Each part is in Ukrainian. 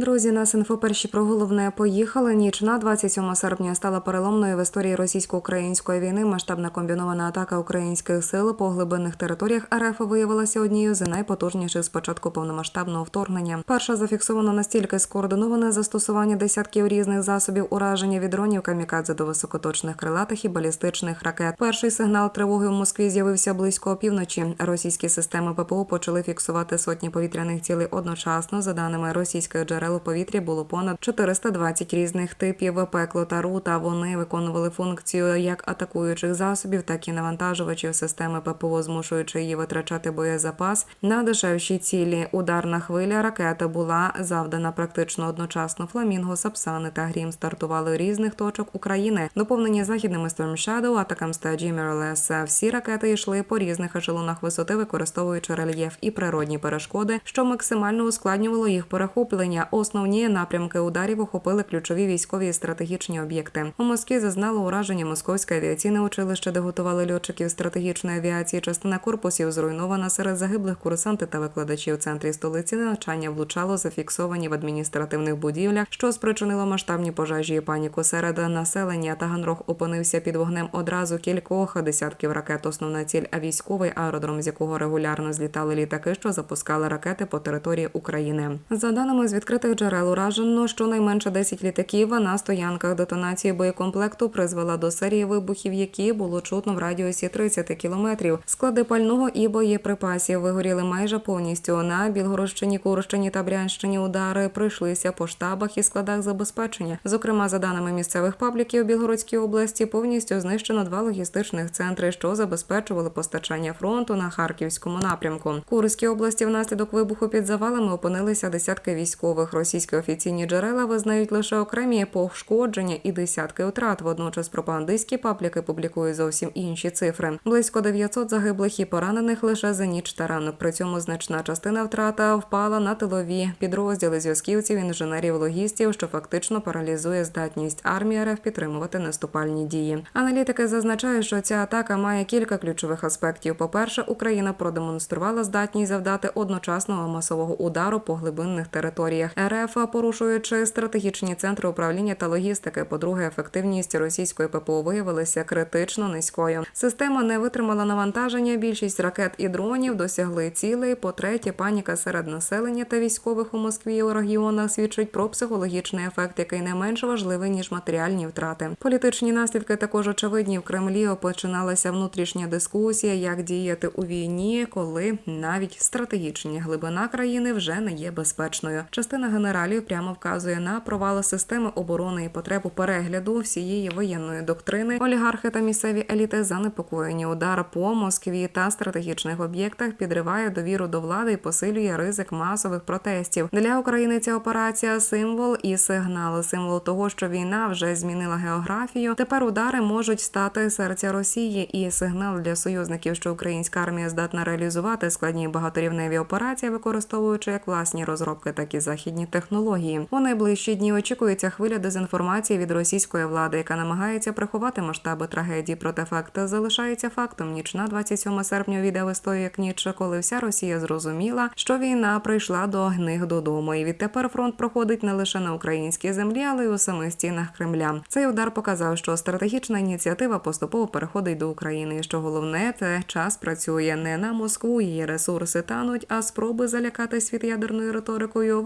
Друзі, нас інфо перші про головне поїхали. Ніч на 27 серпня стала переломною в історії російсько-української війни. Масштабна комбінована атака українських сил по глибинних територіях РФ виявилася однією з найпотужніших з початку повномасштабного вторгнення. Перша зафіксовано настільки скоординоване застосування десятків різних засобів ураження від дронів камікадзе до високоточних крилатих і балістичних ракет. Перший сигнал тривоги в Москві з'явився близько опівночі. Російські системи ППО почали фіксувати сотні повітряних цілей одночасно. За даними російських джерел у повітрі було понад 420 різних типів пекло та рута. Вони виконували функцію як атакуючих засобів, так і навантажувачів системи ППО, змушуючи її витрачати боєзапас на дешевші цілі. Ударна хвиля ракети була завдана практично одночасно. Фламінго, Сапсани та Грім стартували різних точок України. Доповнені західними Storm Shadow, атакам стаджі Mirrorless. Всі ракети йшли по різних ешелонах висоти, використовуючи рельєф і природні перешкоди, що максимально ускладнювало їх перехоплення. Основні напрямки ударів охопили ключові військові і стратегічні об'єкти. У Москві зазнало ураження Московське авіаційне училище, де готували льотчиків стратегічної авіації. Частина корпусів зруйнована серед загиблих курсанти та викладачів. У центрі столиці навчання влучало зафіксовані в адміністративних будівлях, що спричинило масштабні пожежі і паніку серед населення. Таганрог опинився під вогнем одразу кількох десятків ракет. Основна ціль а військовий аеродром, з якого регулярно злітали літаки, що запускали ракети по території України. За даними з відкритих джерел, уражено щонайменше 10 літаків. На стоянках детонації боєкомплекту призвела до серії вибухів, які було чутно в радіусі 30 кілометрів. Склади пального і боєприпасів вигоріли майже повністю. На Білгородщині, Курщині та Брянщині удари прийшлися по штабах і складах забезпечення. Зокрема, за даними місцевих пабліків Білгородській області, повністю знищено два логістичних центри, що забезпечували постачання фронту на харківському напрямку. Курській області внаслідок вибуху під завалами опинилися десятки військових. Російські офіційні джерела визнають лише окремі пошкодження і десятки втрат. Водночас пропагандистські пабліки публікують зовсім інші цифри. Близько 900 загиблих і поранених лише за ніч та ранок. При цьому значна частина втрата впала на тилові підрозділи зв'язківців, інженерів, логістів, що фактично паралізує здатність армії РФ підтримувати наступальні дії. Аналітики зазначають, що ця атака має кілька ключових аспектів. По-перше, Україна продемонструвала здатність завдати одночасного масового удару по глибинних територіях РФ, порушуючи стратегічні центри управління та логістики. По-друге, ефективність російської ППО виявилася критично низькою. Система не витримала навантаження. Більшість ракет і дронів досягли цілей. По-третє, паніка серед населення та військових у Москві і у регіонах свідчить про психологічний ефект, який не менш важливий ніж матеріальні втрати. Політичні наслідки також очевидні. В Кремлі починалася внутрішня дискусія, як діяти у війні, коли навіть стратегічні глибина країни вже не є безпечною. Частина генералів прямо вказує на провал системи оборони і потребу перегляду всієї воєнної доктрини. Олігархи та місцеві еліти занепокоєні. Удар по Москві та стратегічних об'єктах підриває довіру до влади і посилює ризик масових протестів. Для України ця операція символ і сигнал, символ того, що війна вже змінила географію. Тепер удари можуть стати серця Росії і сигнал для союзників, що українська армія здатна реалізувати складні багаторівневі операції, використовуючи як власні розробки, так і західні технології. У найближчі дні очікується хвиля дезінформації від російської влади, яка намагається приховати масштаби трагедії. Проте факт залишається фактом. Ніч на 27 серпня увійде в історію як ніч, коли вся Росія зрозуміла, що війна прийшла до них додому. І відтепер фронт проходить не лише на українській землі, але й у самих стінах Кремля. Цей удар показав, що стратегічна ініціатива поступово переходить до України. І що головне, це час працює не на Москву, її ресурси тануть, а спроби залякати світ ядерною риторикою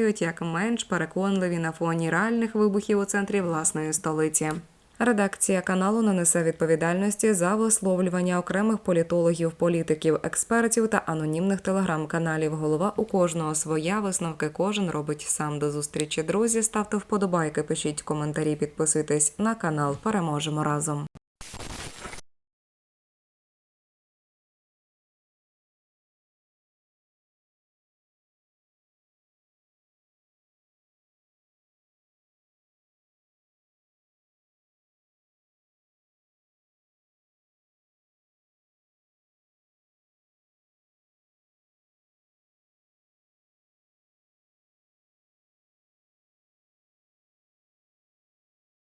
виглядають як менш переконливі на фоні реальних вибухів у центрі власної столиці. Редакція каналу не несе відповідальності за висловлювання окремих політологів, політиків, експертів та анонімних телеграм-каналів. Голова у кожного своя висновки кожен робить сам до зустрічі. Друзі, ставте вподобайки, пишіть коментарі, підписуйтесь на канал. Переможемо разом.